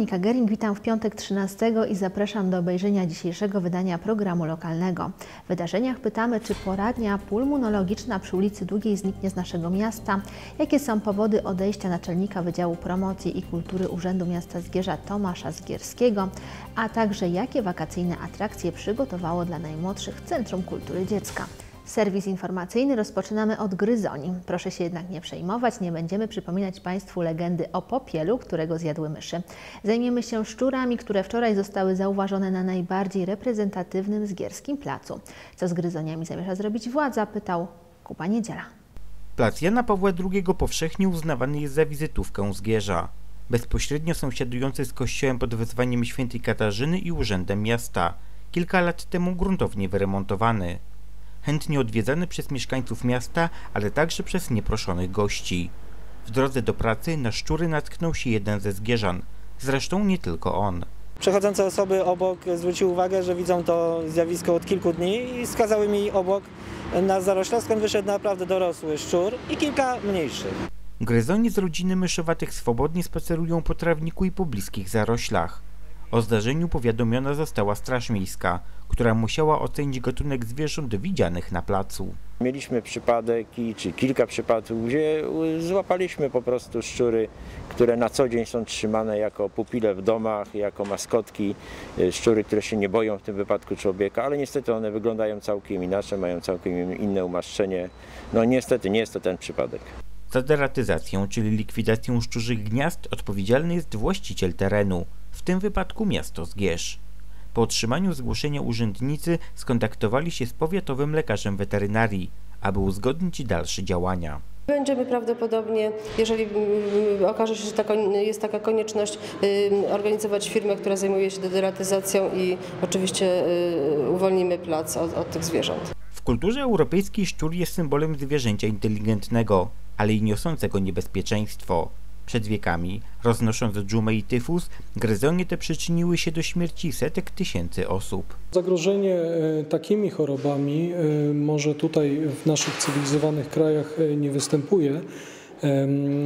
Monika Gering, witam w piątek 13 i zapraszam do obejrzenia dzisiejszego wydania programu lokalnego. W wydarzeniach pytamy, czy poradnia pulmonologiczna przy ulicy Długiej zniknie z naszego miasta, jakie są powody odejścia naczelnika Wydziału Promocji i Kultury Urzędu Miasta Zgierza Tomasza Zgierskiego, a także jakie wakacyjne atrakcje przygotowało dla najmłodszych Centrum Kultury Dziecka. Serwis informacyjny rozpoczynamy od gryzoni. Proszę się jednak nie przejmować, nie będziemy przypominać Państwu legendy o popielu, którego zjadły myszy. Zajmiemy się szczurami, które wczoraj zostały zauważone na najbardziej reprezentatywnym zgierskim placu. Co z gryzoniami zamierza zrobić władza? Pytał Kuba Niedziela. Plac Jana Pawła II powszechnie uznawany jest za wizytówkę Zgierza. Bezpośrednio sąsiadujący z kościołem pod wezwaniem świętej Katarzyny i urzędem miasta. Kilka lat temu gruntownie wyremontowany chętnie odwiedzany przez mieszkańców miasta, ale także przez nieproszonych gości. W drodze do pracy na szczury natknął się jeden ze zgierzan, zresztą nie tylko on. Przechodzące osoby obok zwróciły uwagę, że widzą to zjawisko od kilku dni i wskazały mi obok na zarośla, skąd wyszedł naprawdę dorosły szczur i kilka mniejszych. Gryzoni z rodziny myszowatych swobodnie spacerują po trawniku i pobliskich zaroślach. O zdarzeniu powiadomiona została Straż Miejska, która musiała ocenić gatunek zwierząt widzianych na placu. Mieliśmy przypadek, czy kilka przypadków, gdzie złapaliśmy po prostu szczury, które na co dzień są trzymane jako pupile w domach, jako maskotki, y, szczury, które się nie boją w tym wypadku człowieka, ale niestety one wyglądają całkiem inaczej, mają całkiem inne umaszczenie. No niestety nie jest to ten przypadek. Za deratyzacją, czyli likwidacją szczurzych gniazd odpowiedzialny jest właściciel terenu, w tym wypadku miasto Zgierz. Po otrzymaniu zgłoszenia urzędnicy skontaktowali się z powiatowym lekarzem weterynarii, aby uzgodnić dalsze działania. Będziemy prawdopodobnie, jeżeli mm, okaże się, że jest taka konieczność, organizować firmę, która zajmuje się deratyzacją i oczywiście y, uwolnimy plac od, od tych zwierząt. W kulturze europejskiej szczur jest symbolem zwierzęcia inteligentnego, ale i niosącego niebezpieczeństwo. Przed wiekami, roznosząc dżumę i tyfus, gryzonie te przyczyniły się do śmierci setek tysięcy osób. Zagrożenie e, takimi chorobami e, może tutaj w naszych cywilizowanych krajach e, nie występuje.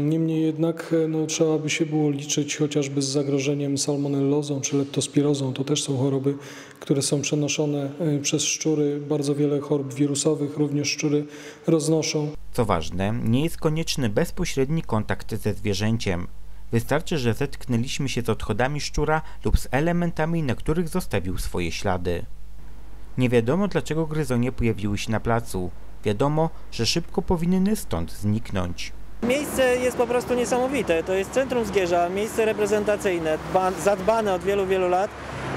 Niemniej jednak no, trzeba by się było liczyć chociażby z zagrożeniem salmonellozą czy leptospirozą. To też są choroby, które są przenoszone przez szczury. Bardzo wiele chorób wirusowych również szczury roznoszą. Co ważne, nie jest konieczny bezpośredni kontakt ze zwierzęciem. Wystarczy, że zetknęliśmy się z odchodami szczura lub z elementami, na których zostawił swoje ślady. Nie wiadomo dlaczego gryzonie pojawiły się na placu. Wiadomo, że szybko powinny stąd zniknąć. Miejsce jest po prostu niesamowite. To jest centrum Zgierza, miejsce reprezentacyjne, zadbane od wielu, wielu lat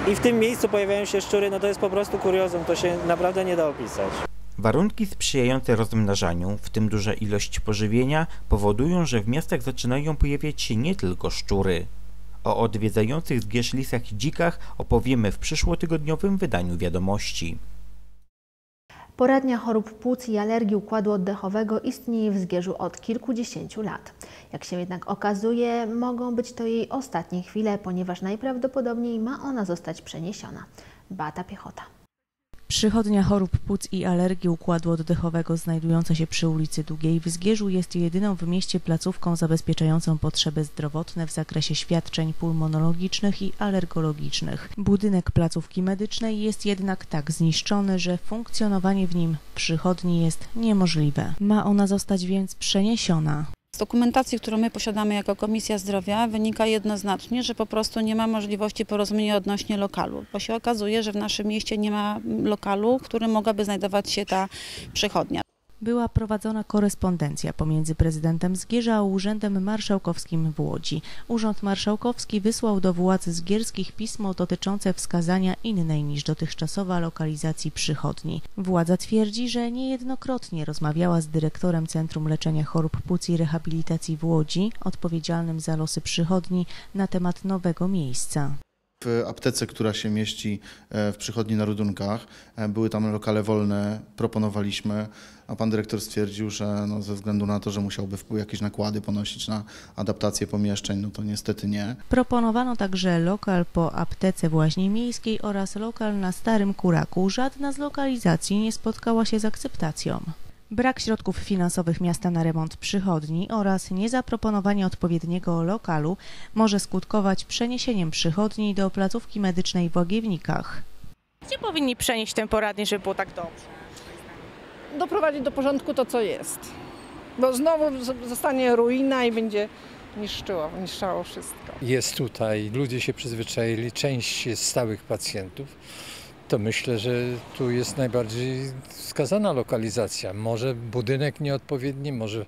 i w tym miejscu pojawiają się szczury, no to jest po prostu kuriozum, to się naprawdę nie da opisać. Warunki sprzyjające rozmnażaniu, w tym duża ilość pożywienia, powodują, że w miastach zaczynają pojawiać się nie tylko szczury. O odwiedzających zgierz lisach i dzikach opowiemy w przyszłotygodniowym wydaniu wiadomości. Poradnia chorób płuc i alergii układu oddechowego istnieje w Zgierzu od kilkudziesięciu lat. Jak się jednak okazuje, mogą być to jej ostatnie chwile, ponieważ najprawdopodobniej ma ona zostać przeniesiona. Bata Piechota. Przychodnia chorób płuc i alergii układu oddechowego znajdująca się przy ulicy Długiej w Zgierzu jest jedyną w mieście placówką zabezpieczającą potrzeby zdrowotne w zakresie świadczeń pulmonologicznych i alergologicznych. Budynek placówki medycznej jest jednak tak zniszczony, że funkcjonowanie w nim przychodni jest niemożliwe. Ma ona zostać więc przeniesiona. Z dokumentacji, którą my posiadamy jako Komisja Zdrowia wynika jednoznacznie, że po prostu nie ma możliwości porozumienia odnośnie lokalu, bo się okazuje, że w naszym mieście nie ma lokalu, w którym mogłaby znajdować się ta przychodnia była prowadzona korespondencja pomiędzy prezydentem Zgierza a Urzędem Marszałkowskim w Łodzi. Urząd Marszałkowski wysłał do władz zgierskich pismo dotyczące wskazania innej niż dotychczasowa lokalizacji przychodni. Władza twierdzi, że niejednokrotnie rozmawiała z dyrektorem Centrum Leczenia Chorób Płuc i Rehabilitacji w Łodzi, odpowiedzialnym za losy przychodni, na temat nowego miejsca. W aptece, która się mieści e, w przychodni na Rudunkach, e, były tam lokale wolne, proponowaliśmy, a pan dyrektor stwierdził, że no ze względu na to, że musiałby jakieś nakłady ponosić na adaptację pomieszczeń, no to niestety nie. Proponowano także lokal po aptece w Miejskiej oraz lokal na Starym Kuraku. Żadna z lokalizacji nie spotkała się z akceptacją. Brak środków finansowych miasta na remont przychodni oraz niezaproponowanie odpowiedniego lokalu może skutkować przeniesieniem przychodni do placówki medycznej w Łagiewnikach. Gdzie powinni przenieść tę poradnię, żeby było tak dobrze? doprowadzić do porządku to, co jest. Bo znowu zostanie ruina i będzie niszczyło, niszczało wszystko. jest tutaj, ludzie się przyzwyczaili, część jest stałych pacjentów, to myślę, że tu jest najbardziej wskazana lokalizacja. Może budynek nieodpowiedni, może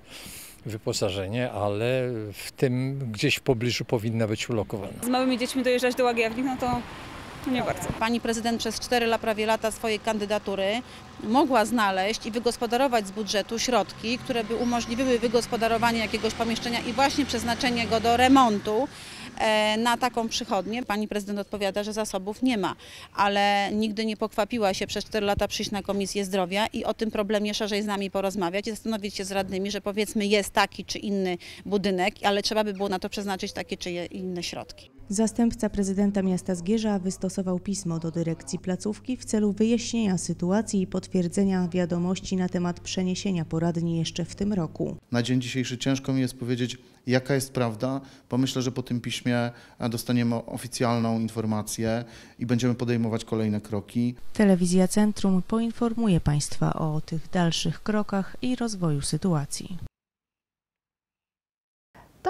wyposażenie, ale w tym gdzieś w pobliżu powinna być ulokowana. Z małymi dziećmi dojeżdżać do Łagiewnik, no to nie bardzo. Pani prezydent przez 4 la, prawie lata swojej kandydatury mogła znaleźć i wygospodarować z budżetu środki, które by umożliwiły wygospodarowanie jakiegoś pomieszczenia i właśnie przeznaczenie go do remontu na taką przychodnię. Pani prezydent odpowiada, że zasobów nie ma, ale nigdy nie pokwapiła się przez 4 lata przyjść na Komisję Zdrowia i o tym problemie szerzej z nami porozmawiać i zastanowić się z radnymi, że powiedzmy jest taki czy inny budynek, ale trzeba by było na to przeznaczyć takie czy inne środki. Zastępca prezydenta miasta Zgierza wystosował pismo do dyrekcji placówki w celu wyjaśnienia sytuacji i potwierdzenia wiadomości na temat przeniesienia poradni jeszcze w tym roku. Na dzień dzisiejszy ciężko mi jest powiedzieć, jaka jest prawda, bo myślę, że po tym piśmie dostaniemy oficjalną informację i będziemy podejmować kolejne kroki. Telewizja Centrum poinformuje Państwa o tych dalszych krokach i rozwoju sytuacji.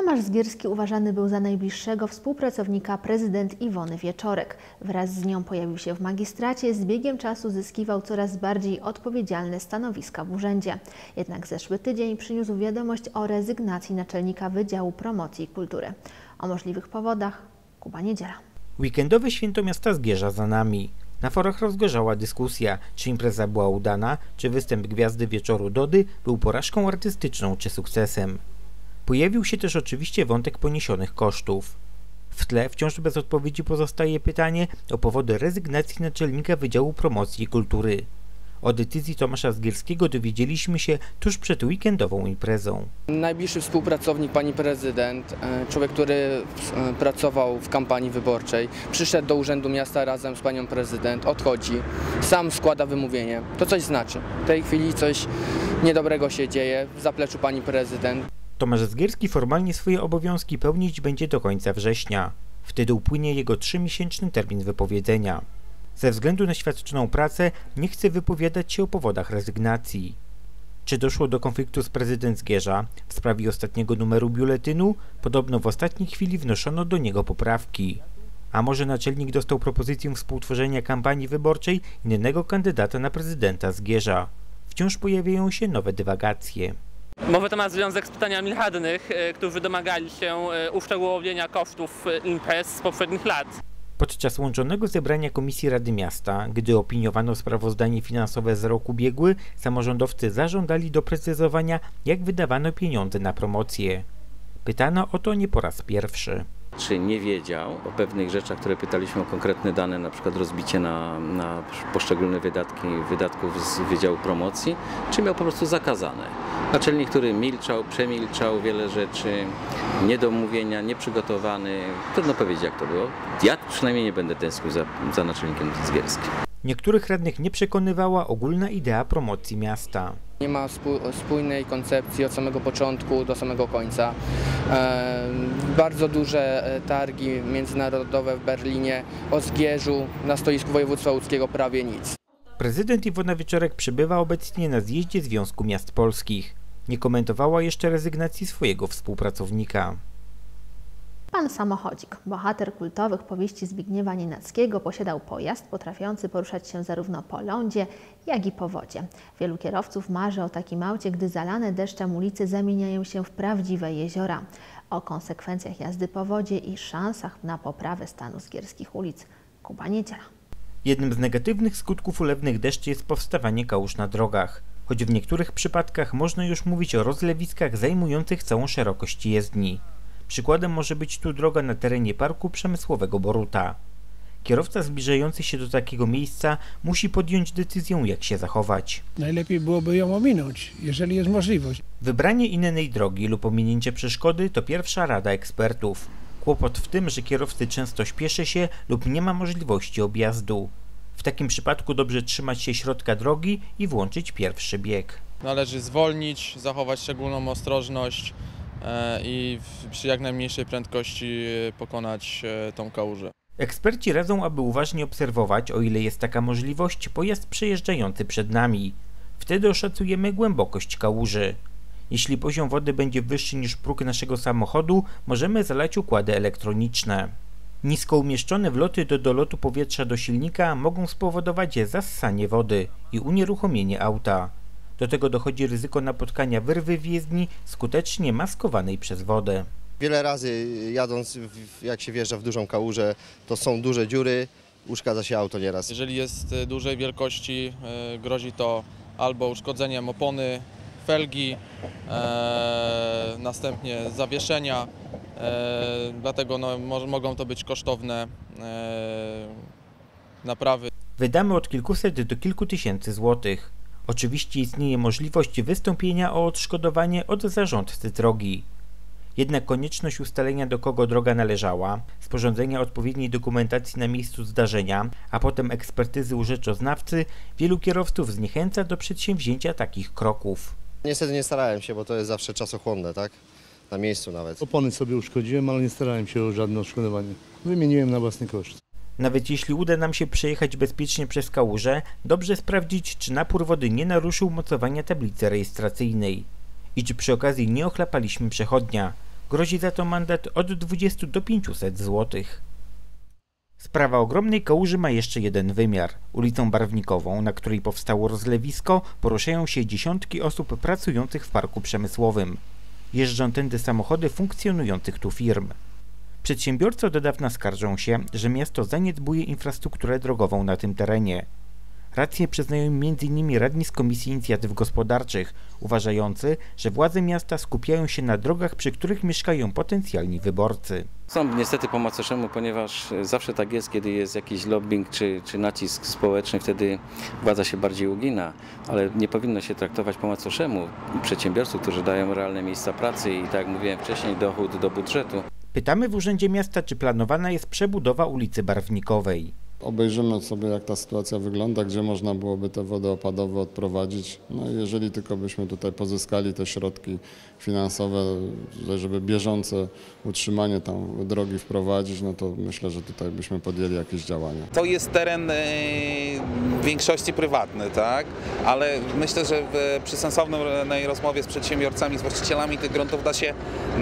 Tomasz Zgierski uważany był za najbliższego współpracownika prezydent Iwony Wieczorek. Wraz z nią pojawił się w magistracie, z biegiem czasu zyskiwał coraz bardziej odpowiedzialne stanowiska w urzędzie. Jednak zeszły tydzień przyniósł wiadomość o rezygnacji naczelnika Wydziału Promocji i Kultury. O możliwych powodach Kuba Niedziela. Weekendowe święto miasta Zgierza za nami. Na forach rozgorzała dyskusja, czy impreza była udana, czy występ gwiazdy wieczoru Dody był porażką artystyczną czy sukcesem. Pojawił się też oczywiście wątek poniesionych kosztów. W tle wciąż bez odpowiedzi pozostaje pytanie o powody rezygnacji naczelnika Wydziału Promocji i Kultury. O decyzji Tomasza Zgierskiego dowiedzieliśmy się tuż przed weekendową imprezą. Najbliższy współpracownik pani prezydent, e, człowiek, który e, pracował w kampanii wyborczej, przyszedł do Urzędu Miasta razem z panią prezydent, odchodzi, sam składa wymówienie. To coś znaczy. W tej chwili coś niedobrego się dzieje w zapleczu pani prezydent. Tomasz Zgierski formalnie swoje obowiązki pełnić będzie do końca września. Wtedy upłynie jego trzymiesięczny termin wypowiedzenia. Ze względu na świadczoną pracę nie chce wypowiadać się o powodach rezygnacji. Czy doszło do konfliktu z prezydent Zgierza w sprawie ostatniego numeru biuletynu? Podobno w ostatniej chwili wnoszono do niego poprawki. A może naczelnik dostał propozycję współtworzenia kampanii wyborczej innego kandydata na prezydenta Zgierza? Wciąż pojawiają się nowe dywagacje. Może to ma związek z pytaniami radnych, e, którzy domagali się e, uszczegółowienia kosztów e, imprez z poprzednich lat. Podczas łączonego zebrania Komisji Rady Miasta, gdy opiniowano sprawozdanie finansowe z roku biegły, samorządowcy zażądali doprecyzowania, jak wydawano pieniądze na promocję. Pytano o to nie po raz pierwszy. Czy nie wiedział o pewnych rzeczach, które pytaliśmy o konkretne dane, na przykład rozbicie na, na poszczególne wydatki wydatków z Wydziału Promocji, czy miał po prostu zakazane? Naczelnik, który milczał, przemilczał wiele rzeczy, niedomówienia, nieprzygotowany, trudno powiedzieć jak to było. Ja przynajmniej nie będę tęsknił za, za naczelnikiem Zgierskim. Niektórych radnych nie przekonywała ogólna idea promocji miasta. Nie ma spó- spójnej koncepcji od samego początku do samego końca. Bardzo duże e, targi międzynarodowe w Berlinie, o Zgierzu, na stoisku województwa łódzkiego prawie nic. Prezydent Iwona Wieczorek przybywa obecnie na zjeździe Związku Miast Polskich. Nie komentowała jeszcze rezygnacji swojego współpracownika. Pan Samochodzik, bohater kultowych powieści Zbigniewa Nienackiego, posiadał pojazd potrafiący poruszać się zarówno po lądzie, jak i po wodzie. Wielu kierowców marzy o takim aucie, gdy zalane deszczem ulicy zamieniają się w prawdziwe jeziora. O konsekwencjach jazdy po wodzie i szansach na poprawę stanu zgierskich ulic Kuba Niedziela. Jednym z negatywnych skutków ulewnych deszczy jest powstawanie kałuż na drogach. Choć w niektórych przypadkach można już mówić o rozlewiskach zajmujących całą szerokość jezdni. Przykładem może być tu droga na terenie Parku Przemysłowego Boruta. Kierowca zbliżający się do takiego miejsca musi podjąć decyzję, jak się zachować. Najlepiej byłoby ją ominąć, jeżeli jest możliwość. Wybranie innej drogi lub ominięcie przeszkody to pierwsza rada ekspertów. Kłopot w tym, że kierowcy często śpieszy się lub nie ma możliwości objazdu. W takim przypadku dobrze trzymać się środka drogi i włączyć pierwszy bieg. Należy zwolnić, zachować szczególną ostrożność e, i przy jak najmniejszej prędkości e, pokonać e, tą kałużę. Eksperci radzą, aby uważnie obserwować, o ile jest taka możliwość, pojazd przejeżdżający przed nami. Wtedy oszacujemy głębokość kałuży. Jeśli poziom wody będzie wyższy niż próg naszego samochodu, możemy zalać układy elektroniczne. Nisko umieszczone wloty do dolotu powietrza do silnika mogą spowodować zassanie wody i unieruchomienie auta. Do tego dochodzi ryzyko napotkania wyrwy w jezdni skutecznie maskowanej przez wodę. Wiele razy jadąc, jak się wjeżdża w dużą kałużę, to są duże dziury, uszkadza się auto nieraz. Jeżeli jest e, dużej wielkości, e, grozi to albo uszkodzeniem opony, felgi, e, następnie zawieszenia, e, dlatego no, mo- mogą to być kosztowne e, naprawy. Wydamy od kilkuset do kilku tysięcy złotych. Oczywiście istnieje możliwość wystąpienia o odszkodowanie od zarządcy drogi. Jednak konieczność ustalenia do kogo droga należała, sporządzenia odpowiedniej dokumentacji na miejscu zdarzenia, a potem ekspertyzy u rzeczoznawcy wielu kierowców zniechęca do przedsięwzięcia takich kroków. Niestety nie starałem się, bo to jest zawsze czasochłonne, tak? Na miejscu nawet. Opony sobie uszkodziłem, ale nie starałem się o żadne odszkodowanie. Wymieniłem na własny koszt. Nawet jeśli uda nam się przejechać bezpiecznie przez kałużę, dobrze sprawdzić, czy napór wody nie naruszył mocowania tablicy rejestracyjnej i czy przy okazji nie ochlapaliśmy przechodnia. Grozi za to mandat od 20 do 500 zł. Sprawa ogromnej kałuży ma jeszcze jeden wymiar. Ulicą Barwnikową, na której powstało rozlewisko, poruszają się dziesiątki osób pracujących w parku przemysłowym. Jeżdżą tędy samochody funkcjonujących tu firm. Przedsiębiorcy od dawna skarżą się, że miasto zaniedbuje infrastrukturę drogową na tym terenie. Rację przyznają m.in. radni z Komisji Inicjatyw Gospodarczych, uważający, że władze miasta skupiają się na drogach, przy których mieszkają potencjalni wyborcy. Są niestety po macoszemu, ponieważ zawsze tak jest, kiedy jest jakiś lobbying czy, czy nacisk społeczny, wtedy władza się bardziej ugina, ale nie powinno się traktować po macoszemu przedsiębiorców, którzy dają realne miejsca pracy i tak jak mówiłem wcześniej, dochód do budżetu. Pytamy w Urzędzie Miasta, czy planowana jest przebudowa ulicy Barwnikowej. Obejrzymy sobie, jak ta sytuacja wygląda, gdzie można byłoby te wody opadowe odprowadzić. No jeżeli tylko byśmy tutaj pozyskali te środki finansowe, żeby bieżące utrzymanie tam drogi wprowadzić, no to myślę, że tutaj byśmy podjęli jakieś działania. To jest teren e, w większości prywatny, tak? Ale myślę, że przy sensownej rozmowie z przedsiębiorcami, z właścicielami tych gruntów da się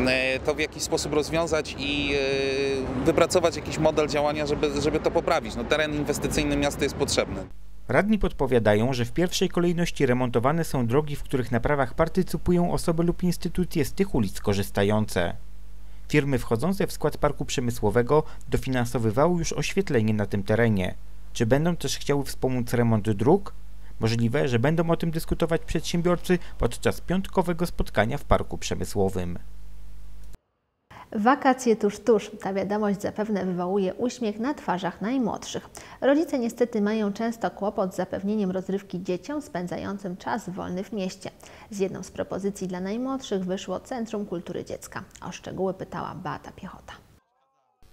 e, to w jakiś sposób rozwiązać i e, wypracować jakiś model działania, żeby, żeby to poprawić. No, teren inwestycyjny miasta jest potrzebny. Radni podpowiadają, że w pierwszej kolejności remontowane są drogi, w których naprawach partycypują osoby lub instytucje z tych ulic korzystające. Firmy wchodzące w skład parku przemysłowego dofinansowywały już oświetlenie na tym terenie. Czy będą też chciały wspomóc remont dróg? Możliwe, że będą o tym dyskutować przedsiębiorcy podczas piątkowego spotkania w parku przemysłowym. Wakacje tuż, tuż. Ta wiadomość zapewne wywołuje uśmiech na twarzach najmłodszych. Rodzice niestety mają często kłopot z zapewnieniem rozrywki dzieciom spędzającym czas wolny w mieście. Z jedną z propozycji dla najmłodszych wyszło Centrum Kultury Dziecka. O szczegóły pytała Beata Piechota.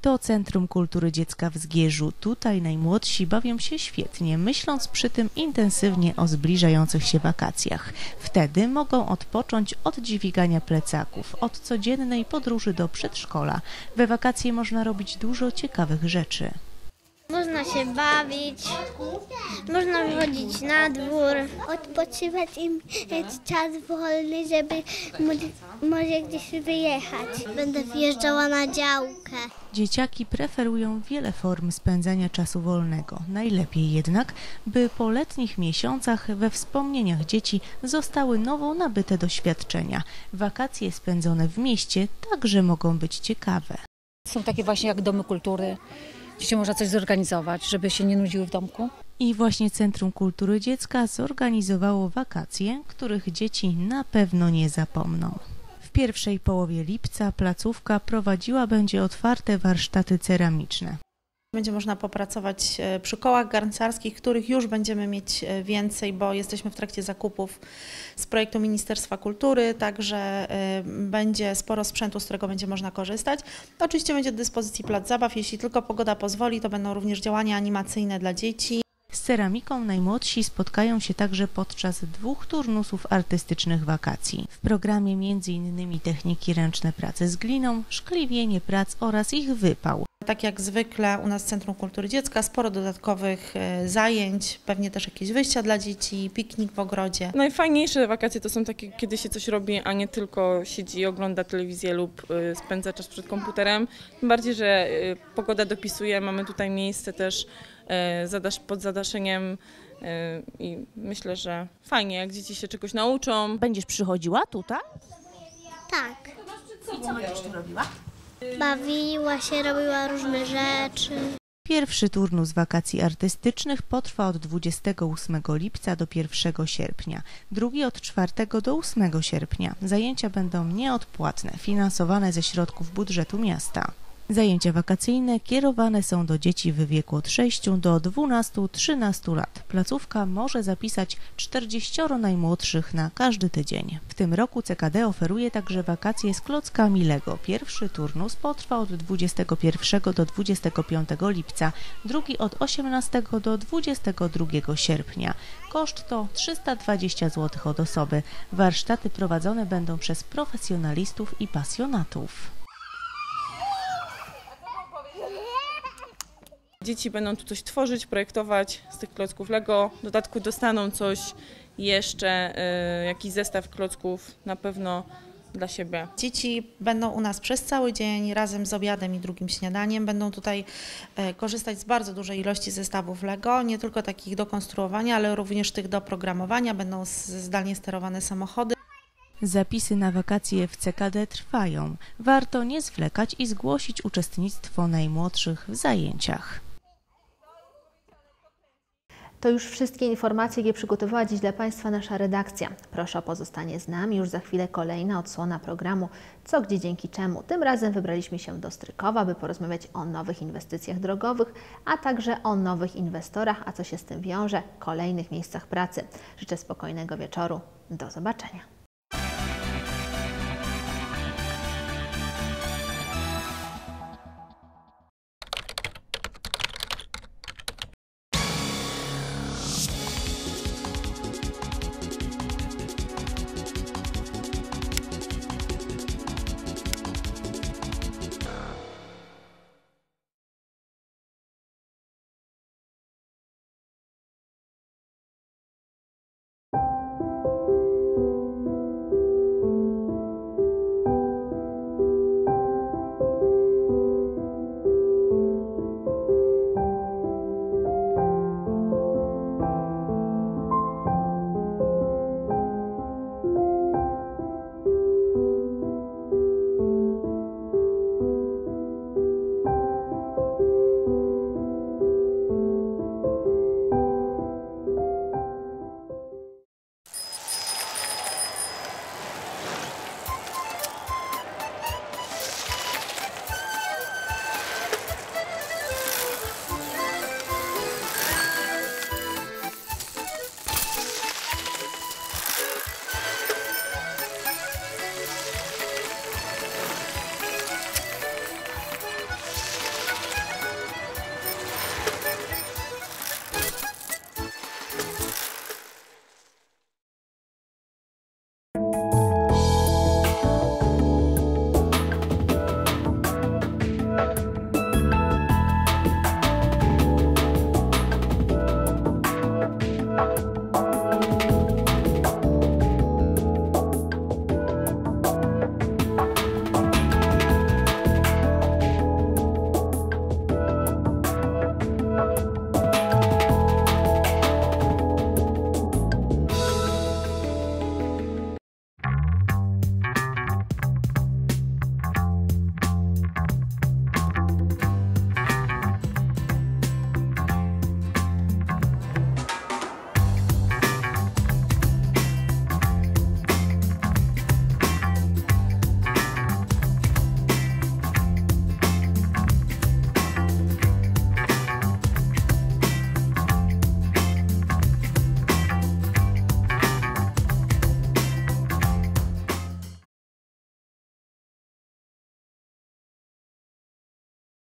To Centrum Kultury Dziecka w Zgierzu. Tutaj najmłodsi bawią się świetnie, myśląc przy tym intensywnie o zbliżających się wakacjach. Wtedy mogą odpocząć od dźwigania plecaków, od codziennej podróży do przedszkola. We wakacje można robić dużo ciekawych rzeczy. Można się bawić, można wychodzić na dwór, odpoczywać i mieć czas wolny, żeby móc, może gdzieś wyjechać. Będę wjeżdżała na działkę. Dzieciaki preferują wiele form spędzania czasu wolnego. Najlepiej jednak, by po letnich miesiącach we wspomnieniach dzieci zostały nowo nabyte doświadczenia. Wakacje spędzone w mieście także mogą być ciekawe. Są takie właśnie jak domy kultury, gdzie można coś zorganizować, żeby się nie nudziły w domku. I właśnie Centrum Kultury Dziecka zorganizowało wakacje, których dzieci na pewno nie zapomną. W pierwszej połowie lipca placówka prowadziła będzie otwarte warsztaty ceramiczne. Będzie można popracować e, przy kołach garncarskich, których już będziemy mieć e, więcej, bo jesteśmy w trakcie zakupów z projektu Ministerstwa Kultury, także e, będzie sporo sprzętu, z którego będzie można korzystać. Oczywiście będzie do dyspozycji plac zabaw, jeśli tylko pogoda pozwoli, to będą również działania animacyjne dla dzieci. Z ceramiką najmłodsi spotkają się także podczas dwóch turnusów artystycznych wakacji. W programie m.in. techniki ręczne pracy z gliną, szkliwienie prac oraz ich wypał. Tak jak zwykle u nas w Centrum Kultury Dziecka sporo dodatkowych e, zajęć, pewnie też jakieś wyjścia dla dzieci, piknik w ogrodzie. Najfajniejsze wakacje to są takie, kiedy się coś robi, a nie tylko siedzi i ogląda telewizję lub y, spędza czas przed komputerem. Tym bardziej, że y, pogoda dopisuje, mamy tutaj miejsce też pod zadaszeniem i myślę, że fajnie, jak dzieci się czegoś nauczą. Będziesz przychodziła tutaj? Tak. I co będziesz tu robiła? Bawiła się, robiła różne rzeczy. Pierwszy turnus wakacji artystycznych potrwa od 28 lipca do 1 sierpnia, drugi od 4 do 8 sierpnia. Zajęcia będą nieodpłatne, finansowane ze środków budżetu miasta. Zajęcia wakacyjne kierowane są do dzieci w wieku od 6 do 12-13 lat. Placówka może zapisać 40 najmłodszych na każdy tydzień. W tym roku CKD oferuje także wakacje z klockami Lego. Pierwszy turnus potrwa od 21 do 25 lipca, drugi od 18 do 22 sierpnia. Koszt to 320 zł od osoby. Warsztaty prowadzone będą przez profesjonalistów i pasjonatów. Dzieci będą tu coś tworzyć, projektować z tych klocków Lego. W dodatku dostaną coś jeszcze, y, jakiś zestaw klocków na pewno dla siebie. Dzieci będą u nas przez cały dzień razem z obiadem i drugim śniadaniem. Będą tutaj e, korzystać z bardzo dużej ilości zestawów Lego, nie tylko takich do konstruowania, ale również tych do programowania. Będą zdalnie sterowane samochody. Zapisy na wakacje w CKD trwają. Warto nie zwlekać i zgłosić uczestnictwo najmłodszych w zajęciach. To już wszystkie informacje, jakie przygotowała dziś dla Państwa nasza redakcja. Proszę o pozostanie z nami. Już za chwilę kolejna odsłona programu Co, gdzie, dzięki czemu. Tym razem wybraliśmy się do Strykowa, by porozmawiać o nowych inwestycjach drogowych, a także o nowych inwestorach, a co się z tym wiąże, kolejnych miejscach pracy. Życzę spokojnego wieczoru. Do zobaczenia.